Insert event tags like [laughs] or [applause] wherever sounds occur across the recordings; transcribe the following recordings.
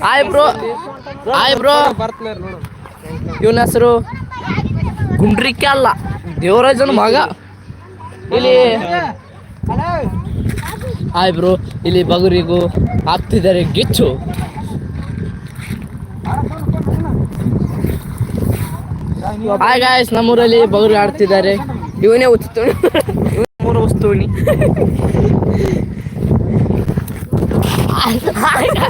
Hi bro hi bro ಇವನ ಹೆಸರು ಗುಂಡ್ರಿಕೆ ಅಲ್ಲ. ದೇವರಾಜನ ಮಗ. ಇಲ್ಲಿ ಹಾಯ್ ಬ್ರೋ ಇಲ್ಲಿ ಬಗುರಿಗೂ ಹಾಕ್ತಿದ್ದಾರೆ ಗಿಚ್ಚು. ಹಾಯ್ ಗಾಯ್ಸ್ ನಮ್ಮೂರಲ್ಲಿ ಬಗುರಿ ಆಡ್ತಿದ್ದಾರೆ. ಇವನೇ ಉಚ್ತು ಮೂರು [laughs] ವಸ್ತುವಿನಿ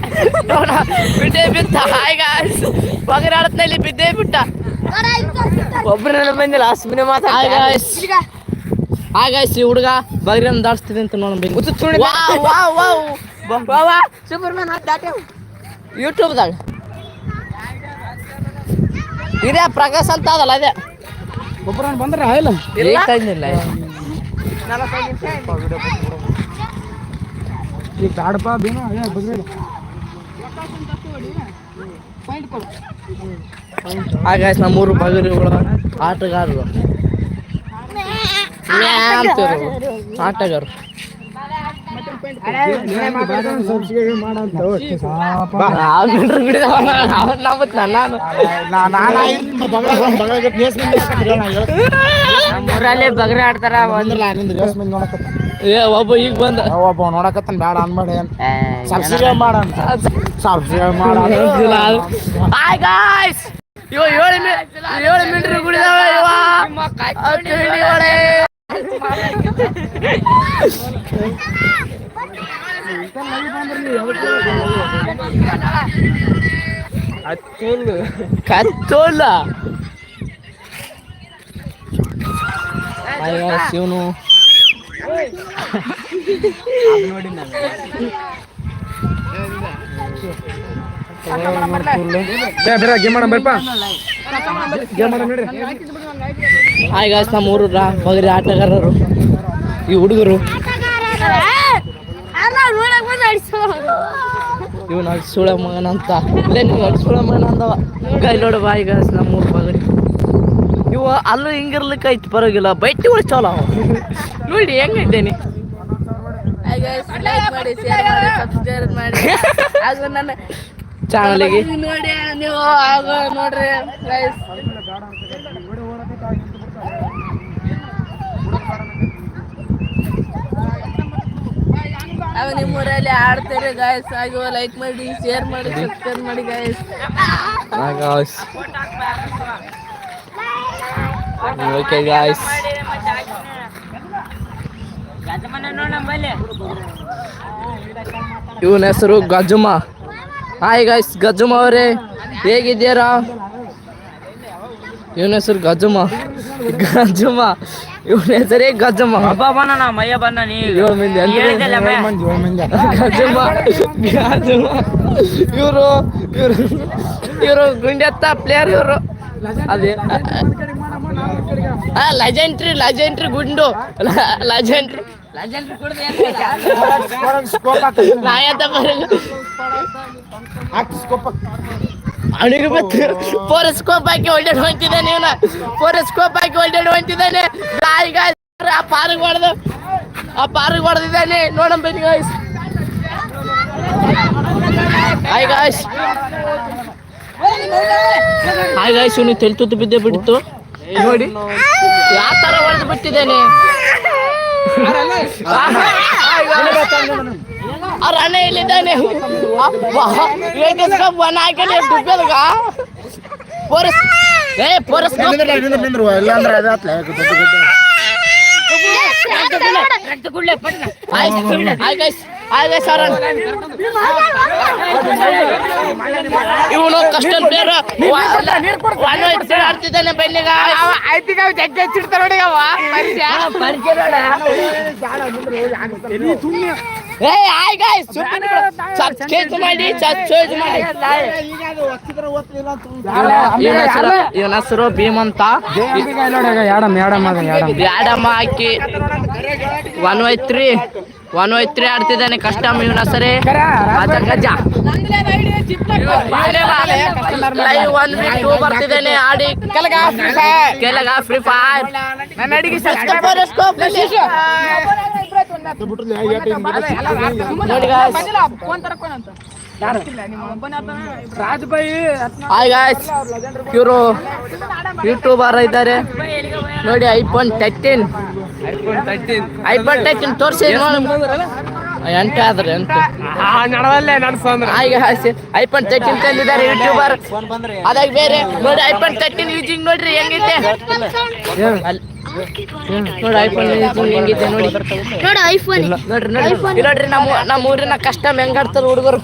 ಬಿದ್ದೇ ಬಿತ್ತ ಹಾಯ್ ಗಾಯ್ಸ್ ಬಗುರಿ ಆಡತ್ನ ಇಲ್ಲಿ ಬಿದ್ದೇ ಬಿಟ್ಟ ಒಬ್ಬನ ಬಂದಿಲ್ಲ ಸುಮ್ಮನೆ ಹಾಯ್ ಮಾತಾಡ ಗಾಯ್ಸ್ ಹಾಯ್ ಗಾಯ್ಸ್ ಈ ಹುಡುಗ ಬಗರಿಯನ್ನು ದಾಡ್ಸ್ತಿದೆ ಅಂತ ನೋಡೋಣ wow. Wow wow super man ಹಾಕಿ ದಾಟ್ಯಾವ ಯೂಟ್ಯೂಬ್ದಾಗ ಇದೇ ಪ್ರಕಾಶ್ ಅಂತ ಅದಲ್ಲ ಅದೇ. ಒಬ್ಬರ ಬಂದ್ರೆ ಇಲ್ಲ. ಇಲ್ಲ ಈಗ ಬ್ಯಾಡಪ್ಪ ಬೇನ ಅಯ್ಯ ಬಗ್ರಿ. ಹಾಗಾಗಿ ನಮ್ಮೂರು ಬಗರಿಗಳು ಆಟಗಾರರು. ಆಟಗಾರರು ನಾವ್ ಬಿಡ್ರಿ ಬಿಡಿದವ ಅವ್ರು ನಂಬುತ್ತ ನಾನು ನಮ್ಮೂರಲ್ಲಿ ಬಗ್ರಿ ಆಡ್ತಾರ ಏ ಒಬ್ಬ ಈಗ ಬಂದ ಒಬ್ಬ ನೋಡಕತ್ತನ್ ಬೇಡ ಅನ್ಬೇಡ ಸಬ್ಸಿಡಿ ಮಾಡ ಸಬ್ಸಿಡಿ ಮಾಡ ಹಾಯ್ ಗಾಯ್ಸ್ ಇವ ಏಳು ಮಿ ಏಳು ಮೀಟ್ರ್ ಕುಡಿದವ ಇವ ಹತ್ತು ಮಾಡಮ್ ಬರ್ಪ ಗೇಮ್ ಮಾಡಮ್ ನೋಡ್ರಿ. ಹಾಯ್ ಗಾಯ್ಸ್ ನಮ್ಮ ಊರು ಬಗರಿ ಆಟಗಾರರು. ಈ ಹುಡುಗರು. ಇವನು ಸುಳ ಮಗನ ಅಂತ. ಇಲ್ಲೇ ನೀವು ಅಡ್ಸುಳ ಮಗನ ಅಂದವ. ಕೈ ನೋಡು ಬಾಯಿ ಗಾಯ್ಸ್ ನಮ್ಮ ಊರು ಇವ ಅಲ್ಲೂ ಹಿಂಗಿರ್ಲಿಕ್ಕೆ ಐತಿ ಪರವಾಗಿಲ್ಲ. ಬೈಟಿ ಉಳಿಸೋಲ್ಲ ಅವ. ನೋಡಿ ಹೆಂಗಿದ್ದೇನೆ. ಮಾಡಿ ಶೇರ್ ಮಾಡಿ ಸಬ್ಸ್ಕ್ರೈಬ್ ಮಾಡಿ. [laughs] ಹಾಗೂ ನನ್ನ ಚಾನಲಿಗೆ ನೋಡಿ ನೀವು ಆಗ ನೋಡ್ರಿ ಗೈಸ್ ಹಾಗೂ ನಿಮ್ಮ ಊರಲ್ಲಿ ಆಡ್ತಾರೆ ಗಾಯಸ್ ಹಾಗೂ ಲೈಕ್ ಮಾಡಿ ಶೇರ್ ಮಾಡಿ ಸಬ್ಸ್ಕ್ರೈಬ್ ಮಾಡಿ ಗಾಯಸ್ ಗಾಯ್ಸ್ ಓಕೆ ಗಾಯ್ಸ್ ಇವನ ಹೆಸರು ಗಜುಮ. ಹಾಯ್ ಗಾಯ್ಸ್ ಗಜುಮ ಅವರೇ. ಹೇಗಿದ್ದೀರಾ? ಇವನ ಹೆಸರು ಗಜುಮ. ಗಜುಮ. ಇವನ ಹೆಸರೇ ಗಜುಮ ಹಬ್ಬ ಬನ್ನ ಮಯ್ಯ ಬನ್ನ ನೀ. ಏಳು ಮಂದಿ ಅಂದ್ರೆ ಮಂದಿ ಏಳು ಮಂದಿ ಗಜುಮ ಗಜುಮ ಇವರು ಇವರು ಇವರು ಗುಂಡೆತ್ತ ಪ್ಲೇಯರ್ ಇವರು. ಅದೇ. ಲಜೆಂಟ್ರಿ ಲಜೆಂಟ್ರಿ ಗುಂಡು. ಲಜೆಂಟ್ರಿ ನಾಯಂತ ಬರಲ್ಲ. ಅವನಿಗೆ ಗೊತ್ತು ಪೋರಸ್ಕೋಪ್ ಹಾಕಿ ಒಳ್ಳೆ ಹೊಂಟಿದ್ದಾನೆ ಇವನ. ಪೋರಸ್ಕೋಪ್ ಹಾಕಿ ಒಳ್ಳೆ ಹೊಂಟಿದ್ದಾನೆ. ಗಾಯ ಗಾಯ ಆ ಪಾರ್ಕ್ ಹೊಡೆದು ಆ ಪಾರ್ಕ್ ಹೊಡೆದಿದ್ದಾನೆ. ನೋಡಂ ಬನ್ನಿ guys hi guys hi guys ಇವನು ತೆಲ್ ತುತ್ತು ಬಿದ್ದೆ ಬಿಡ್ತು. ನೋಡಿ. ಯಾವ ತರ ಹೊಡೆದು ಬಿಟ್ಟಿದ್ದೇನೆ. ಅವ್ರ ಅಣ್ಣ ಎಲ್ಲಿದ್ದಾನೆ ವನ ಹಾಕಿ ದುಡ್ಡಲ್ಗ ಪೋರಸ್ ಏ ಪೋರಸ್ ನಿಂದ್ರು ಇಲ್ಲಾಂದ್ರೆ ಅದೇ ಆತ್ಲೆ ಗೈಸ್ ದೊಡ್ಡ ಇವನು ಕಷ್ಟ ಬೇರೆ ಆಡ್ತಿದ್ದಾನೆ ಬೆನ್ನಿಗ ಏ ಆಯ್ ಗಾಯ್ಸ್ ಸಬ್ಸ್ಕ್ರೈಬ್ ಮಾಡಿ ಸಬ್ಸ್ಕ್ರೈಬ್ ಮಾಡಿ ಇವನ ಹೆಸರು ಹೆಸರು ಭೀಮ್ ಅಂತ ಯಾಡಮ್ ಯಾಡಮ್ ಅದ ಯಾಡಮ್ ಯಾಡಮ್ಮ ಹಾಕಿ one v three one v three ಆಡ್ತಿದ್ದಾನೆ custom ಇವನ ಸರಿ ಅದ ಗಜ ಲೈವ್ ಒನ್ ವೀಕ್ ಟೂ ಬರ್ತಿದ್ದಾನೆ ಆಡಿ ಕೆಲಗ ಫ್ರೀ ಫೈರ್ ನನ್ನ ಅಡಿಗೆ ನೋಡಿ guys. ಹಾಯ್ ಗಾಯ್ಸ್ ಇವರು ಯೂಟ್ಯೂಬರ್ ಇದ್ದಾರೆ. ನೋಡಿ ಐಫೋನ್ ತರ್ಟೀನ್. IPhone thirteen. ತೋರಿಸಿ ಎಂಟು ಆದ್ರೆ ಎಂಟು ನಡವಲ್ಲೇ ನಡ್ಸಂದ್ರ. ಈಗ ಐಫೋನ್ ತರ್ಟೀನ್ ತಂದಿದ್ದಾರೆ ಯೂಟ್ಯೂಬರ್ ಅದಾಗ ಬೇರೆ. ನೋಡಿ ಐಫೋನ್ ತರ್ಟೀನ್ ಯೂಸಿಂಗ್ ನೋಡ್ರಿ ಹೆಂಗೈತೆ? ನೋಡಿ ಐಫೋನ್ ಹೆಂಗಿದೆ ನೋಡಿ. ನೋಡಿ ಐಫೋನ್. ನೋಡ್ರಿ ನೋಡ್ರಿ. ಇಲ್ಲಿ ನೋಡ್ರಿ ನಮ್ಮ ನಮ್ಮ ಊರಿನ ಕಷ್ಟ ಹೆಂಗಾಡ್ತಾರ ಹುಡುಗರು?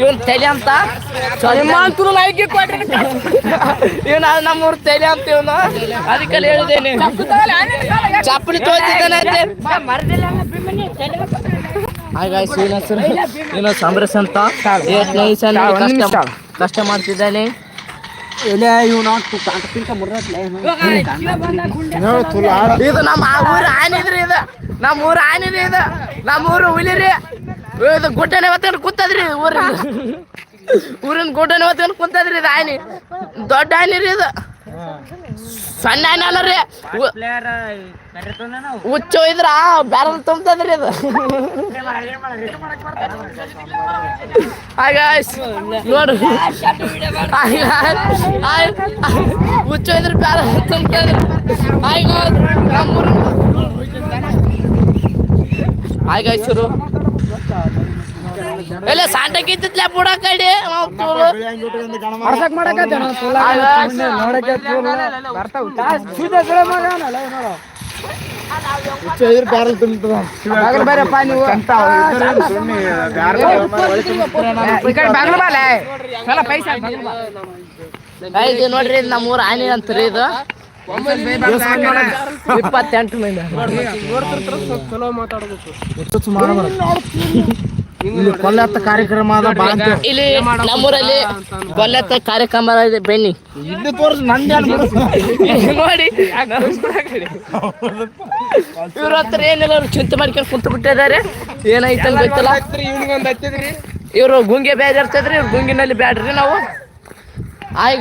ಇವನ್ ತಲೆ ಅಂತ? ಇವನ ನಮ್ಮ ನಮ್ಮೂರ್ ತಲೆ ಅಂತ ಇವನು. ಅದಕ್ಕೆ ಹೇಳಿದೇನೆ ಚಪ್ಪಲಿ ತೋತಿದ್ದಾನೆ ಹಾಗಾಗಿ ಗಾಯ್ಸ್ ಹೆಸರು ಏನೋ ಸಮರಸ್ ಅಂತ? ಕಷ್ಟ ಕಷ್ಟ ಮಾಡ್ತಿದ್ದಾನೆ. ಇದು ನಮ್ಮ ಊರ ಊರು ಆನಿದ್ರಿ ಇದು. ನಮ್ಮ ಊರು ಆನಿದ್ರಿ ಇದು. ನಮ್ಮ ಊರು ಹುಲಿರಿ. ಇದು ಗುಡ್ಡನೆ ಹೊತ್ಕೊಂಡು ಕೂತದ್ರಿ ಊರಿನ ಊರಿನ ಗುಡ್ಡನೆ ಹೊತ್ಕೊಂಡು ಕೂತದ್ರಿ ಇದು ಆನಿ. ದೊಡ್ಡ ಆನಿ ರೀ ಇದು. ಸಣ್ಣ ಗಾಯ್ಸ್ ಅಲ್ಲ ರೀ? ಹುಚ್ಚು ಇದ್ರ ಬ್ಯಾರಲ್ ತುಂಬತದ್ರಿ ಇದು. ಹಾಗ ನೋಡ್ರಿ ಹುಚ್ಚು ಇದ್ರ ಬ್ಯಾರಲ್ ತುಂಬತದ್ರಿ ಎಲ್ಲ ಸಾಂಟಕ್ಕೆ ಇದ್ದಿತ್ಲೆ ಬುಡ ಕಡೆ? ಬ್ಯಾರಲ್ ತುಂಬಿದ ಇದು ನೋಡ್ರಿ ಇದು ನಮ್ಮ ಊರು ಆನೆ ಅಂತ್ರಿ ಇದು. ಇಪ್ಪತ್ತೆಂಟು ಮಂದಿ. ಚಲೋ ಮಾತಾಡ್ಬೇಕು. ಇಲ್ಲಿ ಕೊಲ್ಲತ್ತ ಕಾರ್ಯಕ್ರಮ ಅದ ಬಾ ಅಂತ ಇಲ್ಲಿ ನಮ್ಮೂರಲ್ಲಿ ಕೊಲ್ಲೆತ್ತ ಕಾರ್ಯಕ್ರಮ ಇದೆ ಬನ್ನಿ. ಇಲ್ಲಿ ತೋರ್ಸ್ ನೋಡಿ ಇವ್ರ ಹತ್ರ ಏನಿಲ್ಲ ಅವ್ರು ಚಿಂತೆ ಮಾಡ್ಕೊಂಡು ಕುಂತು ಬಿಟ್ಟಿದ್ದಾರೆ ಏನಾಯ್ತು ಅಂತ ಗೊತ್ತಿಲ್ಲ? ಇವರು ಗುಂಗೆ ಬೇರೆ ಇರ್ತದ್ರಿ ಇವ್ರು ಗುಂಗಿನಲ್ಲಿ ಬ್ಯಾಡ್ರಿ ನಾವು. ಆಯ್.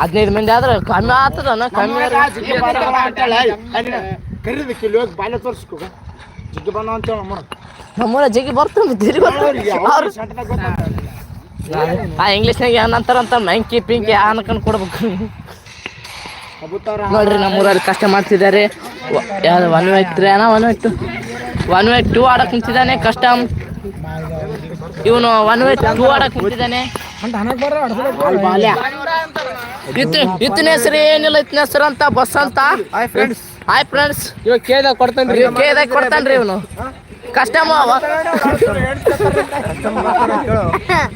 ಹದಿನೈದು ಮಂದಿ ಆದ್ರೆ ಕಮ್ಮಿ ಆಗ್ತದ ಕಮ್ಮಿ ಇಲ್ಲಿ ಹೋಗಿ ಬಾಲ್ಯ ತೋರ್ಸ್ಕೋ. ಜಿಗ್ಗಿ ಬಂದ ಅಂತ ಹೇಳ ಅಮ್ಮ. ನಮ್ಮೂರ ಜಗ್ಗಿ ಬರ್ತೀರಿ ತಿರಿ ಅವ್ರು ಆ ಇಂಗ್ಲೀಷ್ನಾಗ ಏನಂತಾರಂತ ಮಂಕಿ ಪಿಂಕಿ ಅನ್ಕೊಂಡು ಕೊಡ್ಬೇಕು. ನೋಡ್ರಿ ನಮ್ಮೂರಲ್ಲಿ ಕಷ್ಟ ಮಾಡ್ತಿದ್ದಾರೆ. ಒನ್ ವೇ ತ್ರೀ ಅಣ್ಣ one V two one V two ಆಡಕ್ ಕುಂತಿದ್ದಾನೆ ಕಷ್ಟ ಇವನು ಒನ್ ವೇ ಟೂ ಆಡಕ್ ಕುಂತಿದ್ದಾನೆ ಇತ್ತು ಇತ್ತಿನ ಹೆಸರು ಏನಿಲ್ಲ ಇತ್ತಿನ ಹೆಸರು ಅಂತ ಬಸ್ ಅಂತ. ಹಾಯ್ ಫ್ರೆಂಡ್ಸ್ ಹಾಯ್ ಫ್ರೆಂಡ್ಸ್ ಇವಾಗ ಕೇಳ್ದಾಗ ಕೊಡ್ತಾನ್ರಿ ಕೇದಾಗ ಕೊಡ್ತಾನ್ರಿ ಇವನು. ಕಸ್ಟಮ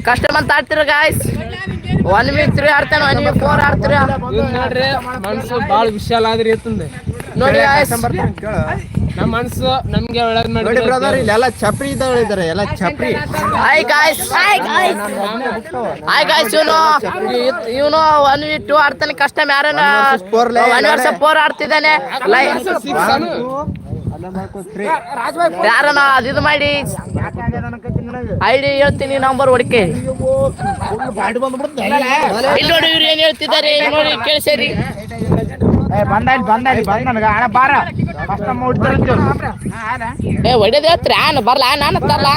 ಕಸ್ಟಮ್ ಅಂತ ಆಡ್ತಿರ ಗಾಯ್ಸ್ ಒನ್ ವೀಕ್ ತ್ರೀ ಆಡ್ತಾನೆ ಒನ್ ವೀಕ್ ಫೋರ್ ಆಡ್ತೀರ? ನೋಡ್ರಿ ಮನ್ಸು ಬಾಳ ವಿಶಾಲ ಆದ್ರಿ ಇತ್ತಂದೆ ನೋಡಿ ಗಾಯ್ಸ್ ನಮ್ಮ ಮನ್ಸು ನಮ್ಗೆ ಒಳ್ಳೇದ್ ನೋಡಿ ಬ್ರದರ್ ಇಲ್ಲೆಲ್ಲ ಚಪ್ರಿ ಇದ್ದಾವೆ ಇದ್ದಾರೆ ಎಲ್ಲ ಚಪ್ರಿ ಹಾಯ್ ಗಾಯ್ಸ್ ಹಾಯ್ ಗಾಯ್ಸ್ ಇವನು. ಇವನು ಒನ್ ವೀಕ್ ಟೂ ಆಡ್ತಾನೆ ಕಸ್ಟಮ್ ಯಾರನ್ನ? ಒನ್ ವರ್ಷ ಫೋರ್ ಆಡ್ತಿದ್ದಾನೆ. ಲೈ ಯಾರನ್ನ ಅದು ಇದು ಮಾಡಿ? ಐಡಿ ಹೇಳ್ತೀನಿ ನಂಬರ್ ಹೊಡಿಕೆ ಇಲ್ಲಿ. ನೋಡಿ ಇವ್ರು ಏನ್ ಹೇಳ್ತಿದ್ದಾರೆ ನೋಡಿ ಕೇಳಿಸೇರಿ. ಏ ಹೇಳ್ತೀರಿ ಆನ್ ಬರ್ಲ ನಾನು ತರಲ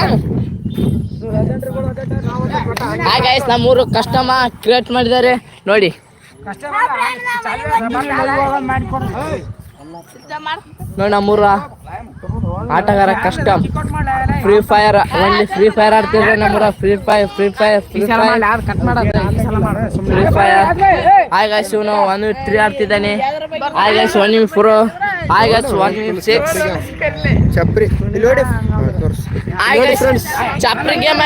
ಹಾಗಾಯ್ಸ್ ನಮ್ಮೂರು ಕಸ್ಟಮ ಕ್ರಿಯೇಟ್ ಮಾಡಿದ್ದಾರೆ. ನೋಡಿ. ನೋಡಿ ನಮ್ಮೂರ ಆಟಗಾರ ಕಷ್ಟ ಫ್ರೀ ಫೈರ್ ಒಳ್ಳೆ ಫ್ರೀ ಫೈರ್ ಆಡ್ತಿದ್ರೆ ನಮ್ಮೂರ. Free Fire Free Fire Free Fire Free Fire ಆಗ ಇವನು one weak three ಆಡ್ತಿದ್ದಾನೆ. Guys one pro four guys one V six chapri ಇಲ್ಲಿ ನೋಡಿ. ಚಪ್ರಿ ಗೇಮ್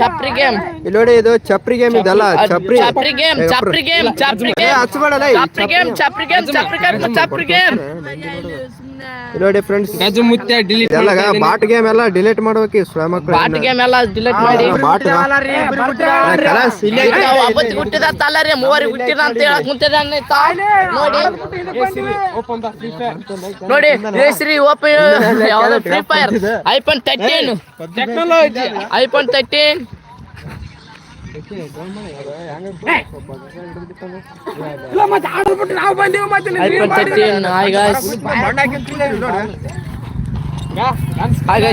ಚಪ್ರಿ ಗೇಮ್ ಇಲ್ಲಿ ನೋಡಿ ಇದು ಚಪ್ರಿ ಗೇಮ್ ಇದಲ್ಲ ಚಪ್ರಿ. ಚಪ್ರಿ ಗೇಮ್ ಚಪ್ರಿ ಗೇಮ್ ಚಪ್ರಿ ಗೇಮ್ ಚಪ್ರಿ ಗೇಮ್ ಚಪ್ರಿ ಗೇಮ್ ಚಪ್ರಿ ಗೇಮ್ ಚಪ್ರಿ ಗೇಮ್ ನೋಡಿ ಫ್ರೆಂಡ್ಸ್ ಗಜು ಮುತ್ಯ ಡಿಲೀಟ್ ಎಲ್ಲ ಬಾಟ್ ಗೇಮ್ ಎಲ್ಲ ಡಿಲೀಟ್ ಮಾಡ್ಬೇಕು ಸ್ವಯ ಮಕ್ಕಳು ಬಾಟ್ ಗೇಮ್ ಎಲ್ಲ ಡಿಲೀಟ್ ಮಾಡಿ. ಬಾಟ್ ಕಲಾಸ್ ಇಲ್ಲೇ ಐತೆ. ಒಬ್ಬತ್ತು ಹುಟ್ಟಿದ ತಲ್ಲರಿ ಮೂವರಿಗೆ ಹುಟ್ಟಿದ ಅಂತ ಹೇಳಕ್ ಮುಂತಿದ್ದಾನೆ ನೋಡಿ. ಫ್ರೀ ಫೈರ್ ನೋಡಿ ಹೆಸರಿ ಓಪನ್ ಯಾವ್ದು Free Fire iPhone thirteen technology iPhone thirteen ನಾವು ಬಂದೀವಿ ಮತ್ತೆ iPhone thirteen hi guys hi guys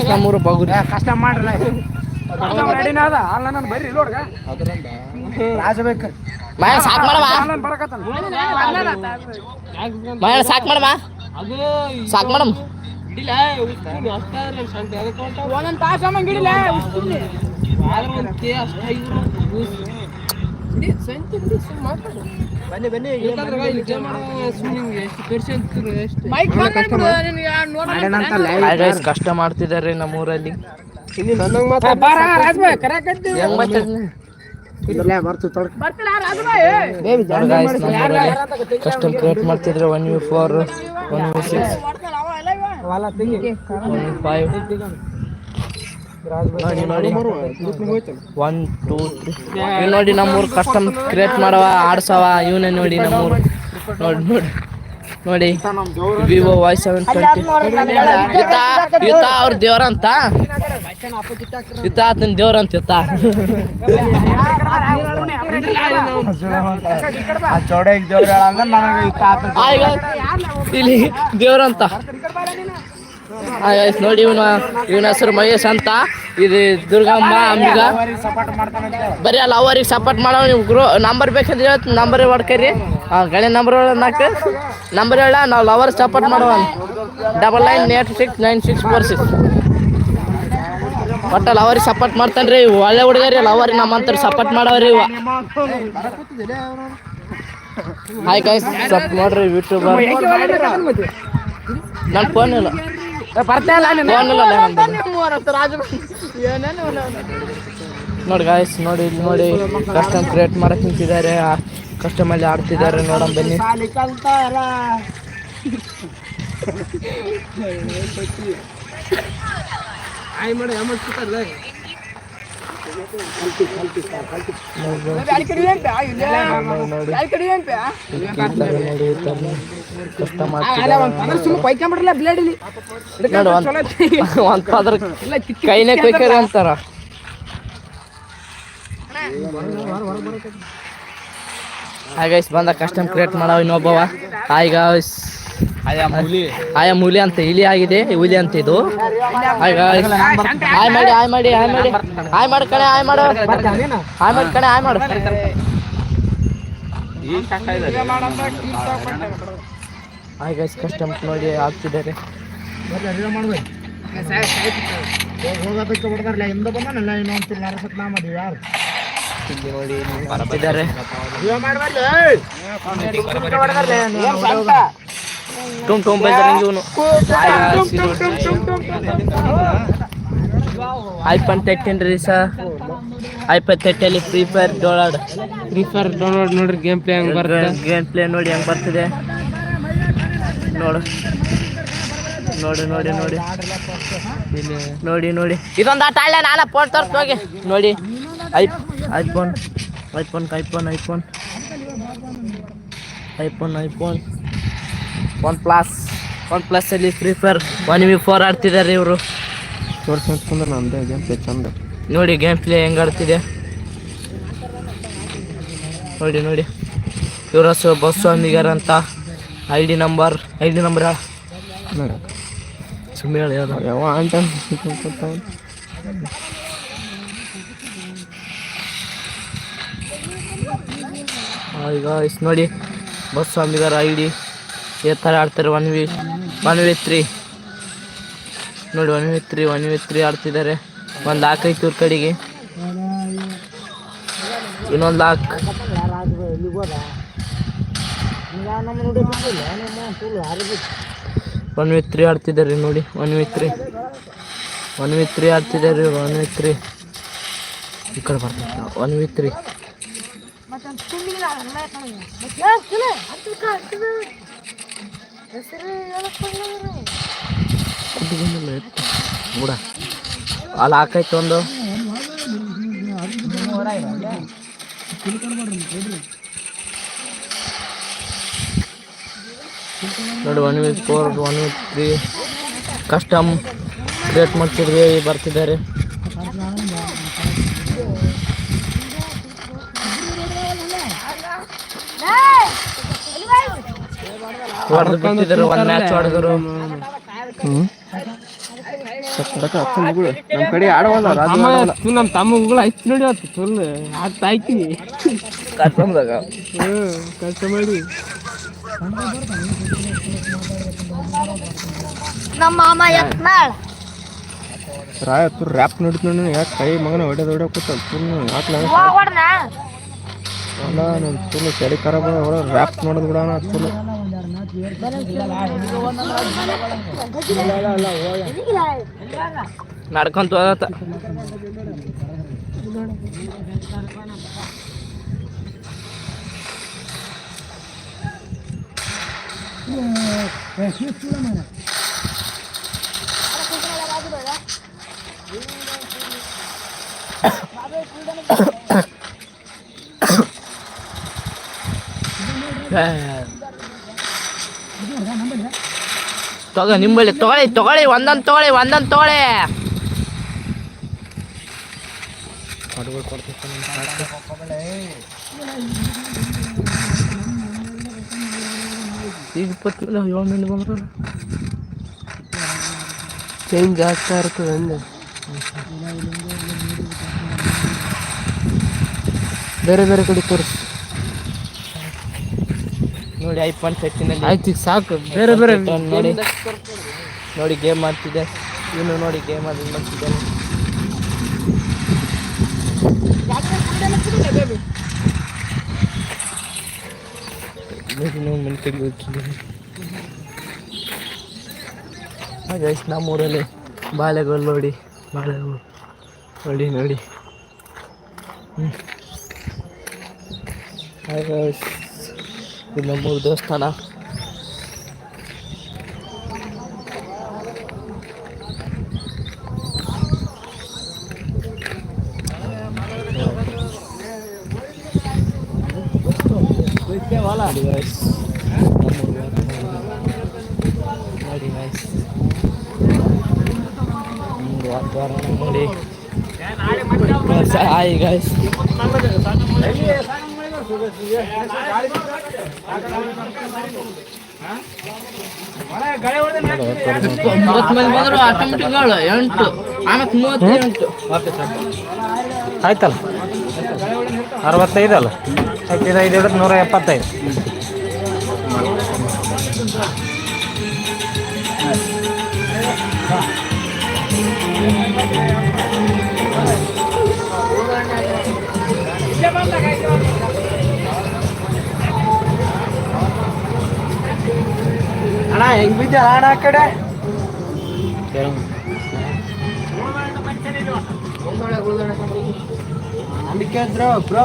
ನಮ್ಮೂರು ಬಗುರಿ ಕಷ್ಟ ಮಾಡ್ರಲ್ಲ ಬರ್ರಿ ನೋಡ್ಗ ರಾಜ ಬೇಕು ಮಯ ಸಾಕ್ ಮಾಡವಾ ಮಯ ಸಾಕ್ ಮಾಡಮ್ಮ. ಸಾಕ್ ಮಾಡಮ್ ಒಂದೊಂದು ತಾಸು ಅಮ್ಮಂಗೆ ಹಿಡಿಲ ಬನ್ನಿ ಬನ್ನಿ ಹಾಯ್ ಗೈಸ್ ಕಷ್ಟ ಮಾಡ್ತಿದ್ದಾರೆ ನಮ್ಮ ಊರಲ್ಲಿ. ಬಾರ ರಾಜ್ಬಾಯ್ ಕರೆಕತ್ತಿ ಹೆಂಗ್ ಮಾತಾಡ್ನಿ? ಬರ್ತು ತೊಡ್ಕ ಕಸ್ಟಮ್ ಕ್ರಿಯೇಟ್ ಮಾಡ್ತಿದ್ರೆ one U four one U six one U five one two three ಇವ್ ನೋಡಿ ನಮ್ಮೂರು ಕಸ್ಟಮ್ ಕ್ರಿಯೇಟ್ ಮಾಡವ ಆಡ್ಸವ ಇವನೇ ನೋಡಿ ನಮ್ಮೂರು. ನೋಡಿ ನೋಡಿ ನೋಡಿ. ವಿವೋ ವೈ ಸೆವೆನ್ ಟ್ವೆಂಟಿ ಇತ್ತ ಇತ್ತ ಅವ್ರ ದೇವ್ರಂತ ಇತ್ತ ಆತನ ದೇವ್ರಂತ ಇತ್ತ ಇಲ್ಲಿ ದೇವ್ರಂತ ನೋಡಿ ಇವನ ಇವನ ಹೆಸರು ಮಹೇಶ್ ಅಂತ. ಇದು ದುರ್ಗಮ್ಮ ಅಂಬಿಗ. ಬರೀ ಅಲ್ಲ ಅವರಿಗೆ ಸಪೋರ್ಟ್ ಮಾಡೋ ನೀವು ಗ್ರೋ ನಂಬರ್ ಬೇಕಂದ್ರೆ ಹೇಳ್ತೀನಿ ನಂಬರ್ ಹೊಡ್ಕರಿ ಗಳೆ ನಂಬರ್ ನಾಲ್ಕು. ನಂಬರ್ ಹೇಳ, ನಾವು ಲವರ್ ಸಪೋರ್ಟ್ ಮಾಡುವ double nine eight six nine six four six ಒಟ್ಟ ಲವರಿಗೆ ಸಪೋರ್ಟ್ ಮಾಡ್ತಾನೆ ರೀ ಒಳ್ಳೆ ಹುಡುಗರಿ ಲವರಿಗೆ ನಮ್ಮಂತರ ಸಪೋರ್ಟ್ ಮಾಡವ್ರಿ ಇವ. ಹಾಯ್ ಕಾಯ್ ಸಪ್ ನೋಡ್ರಿ ಯೂಟ್ಯೂಬರ್ ನನ್ನ ಫೋನ್ ಇಲ್ಲ. ನೋಡಿ ಗಾಯ್ಸ್ ನೋಡಿ ಇಲ್ಲಿ ನೋಡಿ ಕಸ್ಟಮ್ ಕ್ರಿಯೇಟ್ ಮಾಡಕ್ ನಿಂತಿದ್ದಾರೆ. ಕಸ್ಟಮ್ ಅಲ್ಲಿ ಆಡ್ತಿದ್ದಾರೆ. ನೋಡಮ್ ಬನ್ನಿ. ಆಯ್ ಮಾಡಿ ಕೈನೇ ಕೊಯ್ಕರಿ ಅಂತಾರ ಹಾಗೈಸ್ ಗೈಸ್ ಬಂದ ಕಸ್ಟಮ್ ಕ್ರಿಯೇಟ್ ಮಾಡವ ಇನ್ನೊಬ್ಬವ. ಹಾಯ್ ಗೈಸ್ ಆಯಾ ಮೂಲಿ. ಅಂತ ಇಲಿ ಆಗಿದೆ ಹುಲಿ ಅಂತ ಇದು. ಆಯ್ ಮಾಡಿ ಆಯ್ ಮಾಡಿ ಆಯ್ ಮಾಡಿ. ಆಯ್ ಮಾಡಿ ಕಣೆ ಆಯ್ ಮಾಡು. ಆಯ್ ಮಾಡಿ ಕಣೆ ಆಯ್ ಮಾಡು. ಹಾಯ್ ಗೈಸ್ ಕಸ್ಟಮ್ಸ್ ನೋಡಿ ಆಗ್ತಿದ್ದಾರೆ ಹೋಗೋದಕ್ಕೆ ಹೊಡೆದಾರಲ್ಲ ಹಿಂದೆ ಬರ್ತಿದ್ದಾರೆ ಟುಮ್ ಟುಮ್ ಬೈತಾರೆ ಇವನು ಐಫೋನ್ ತರ್ಟೀನ್ ರೀ sir iPhone ತರ್ಟಿಯಲ್ಲಿ Free Fire download Free Fire download ನೋಡ್ರಿ ಗೇಮ್ ಪ್ಲೇ ಹೆಂಗ್ ಬರುತ್ತೆ ಗೇಮ್ ಪ್ಲೇ ನೋಡಿ ಹೆಂಗ್ ಬರ್ತಿದೆ. ನೋಡು. ನೋಡಿ ನೋಡಿ ನೋಡಿ. ನೋಡಿ ನೋಡಿ. ಇದೊಂದು ಆಟ ಆಡಲ ನಾನು ಫೋನ್ ತರ್ಸ್ ಹೋಗಿ. ನೋಡಿ. I iPhone. IPhone iPhone iPhone. IPhone iPhone. OnePlus OnePlus ಅಲ್ಲಿ Free Fire one V four ಆಡ್ತಿದ್ದಾರೆ ಇವರು. ನಂದೇ ಗೇಮ್ ಪ್ಲೇ ಚಂದ ನೋಡಿ ಗೇಮ್ ಪ್ಲೇ ಹೆಂಗ್ ಆಡ್ತಿದೆ. ನೋಡಿ ನೋಡಿ. ಇವರ ಸೊ ಬಸ್ಸು ಅಂದಿಗಾರ ಅಂತ. I D number I D number ಸುಮ್ಮನೆ ಹೇಳಿ. ಯಾವ ಅಂಟ ಈಗ, ಇಸ್ ನೋಡಿ ಬಸ್ ಸ್ವಾಮಿಗಾರ ಐ ಡಿ ಈ ಥರ ಆಡ್ತಾರೆ one V one V three. ನೋಡಿ, one V three, one V three ಆಡ್ತಿದ್ದಾರೆ. ಒಂದು ಲಾಕ್ ಐತಿ ಇವ್ರ ಕಡೆಗೆ. ಇನ್ನೊಂದು ಲಾಕ್. ಒನ್ ವಿ ತ್ರೀ ಆಡ್ತಿದ್ದಾರೆ ನೋಡಿ, one V three. One V three ಆಡ್ತಿದ್ದಾರೆ ಇವ್ರು ಒನ್ ವಿ ತ್ರೀ. ಈ ಕಡೆ ಬರ್ತಾರೆ ಒನ್ ವಿ ತ್ರೀ. ಕೂಡ ಅಲ್ಲಿ ಹಾಕೈತೆ ಒಂದು ನೋಡಿ one with four one with three custom create ಮಾಡ್ತಿದ್ವಿ ಬರ್ತಿದ್ದಾರೆ ಹೊಡೆದು ಒಂದು ಮ್ಯಾಚ್ ಹೊಡೆದ್ರು. ನಮ್ಮ ಕಡೆ ಆಡವಲ್ಲ. ನಮ್ಮ ತಮ್ಮಗಳು ಐತಿ ನೋಡಿ ಅವತ್ತು ಫುಲ್ ಹಾಕಿನಿ ಕರ್ಕೊಂಬದಾಗ. ಹ್ಮ್ ಕಷ್ಟ ಮಾಡಿ. ನಮ್ಮ ಮಾಮ ಯತ್ನಾಳ್ ರಾಯತ್ತು ರ್ಯಾಪ್ ನೋಡಿದ್ ನೋಡಿ ಯಾಕೆ ಕೈ ಮಗನ ಹೊಡೆದ ಹೊಡೆ ಕೂತ ಫುಲ್ ಹಾಕ್ಲ ಅಲ್ಲ ನನ್ನ ಫುಲ್ ಚಳಿ ಖರಾಬ್ ಹೊರ ರ್ಯಾಪ್ ನೋಡೋದು ಬಿಡೋಣ ಫುಲ್ ನಡ್ಕೊಂತ ಹೋದತ್ತ [coughs] ತಗೋ ನಿಂಬಲ್ಲಿ ತಗೊಳ್ಳಿ ತಗೊಳ್ಳಿ, ಒಂದೊಂದು ತಗೊಳ್ಳಿ ಒಂದೊಂದು ತಗೊಳ್ಳಿ. ಈಗ ಇಪ್ಪತ್ತು ಏಳು ಮಂದಿ ಬಂದ್ರ ಚೇಂಜ್ ಆಗ್ತಾ ಇರ್ತದೆ ಅಂದೆ ಬೇರೆ ಬೇರೆ ಕಡೆ ತೋರಿಸಿ. ನೋಡಿ ಐಫೋನ್ ಸೆಟ್ಟಿನಲ್ಲಿ ಆಯ್ತು ಈಗ ಸಾಕು. ಬೇರೆ ಬೇರೆ ನೋಡಿ. ನೋಡಿ. ಗೇಮ್ ಮಾಡ್ತಿದೆ ಇನ್ನು ನೋಡಿ ಗೇಮ್ ಅದು ಮಾಡ್ತಿದ್ದಾನೆ ನಮ್ಮೂರಲ್ಲಿ ಬಾಳೆಗಳು ನೋಡಿ. ಬಾಳೆಗಳು ನೋಡಿ ನೋಡಿ. ಹ್ಞೂ ಹಾಗೆ. ಇದು ನಮ್ಮೂರು ದೇವಸ್ಥಾನ ನೋಡಿ guys. ಮೂವತ್ತು ಎಂಟು. ಆಮೇಲೆ ಮೂವತ್ತೆಂಟು. ಆಯ್ತಲ್ಲ? ಅರವತ್ತೈದು ಅಲ್ಲ? ಐದು ಐದು ಹಿಡಿದು ನೂರ ಎಪ್ಪತ್ತೈದು. ಅಣ್ಣ ಹೆಂಗ್ ಬಿದ್ದ ಅಣ್ಣ ಆ ಕಡೆ ಅದಕ್ಕೆ ಬ್ರೋ ಬ್ರೋ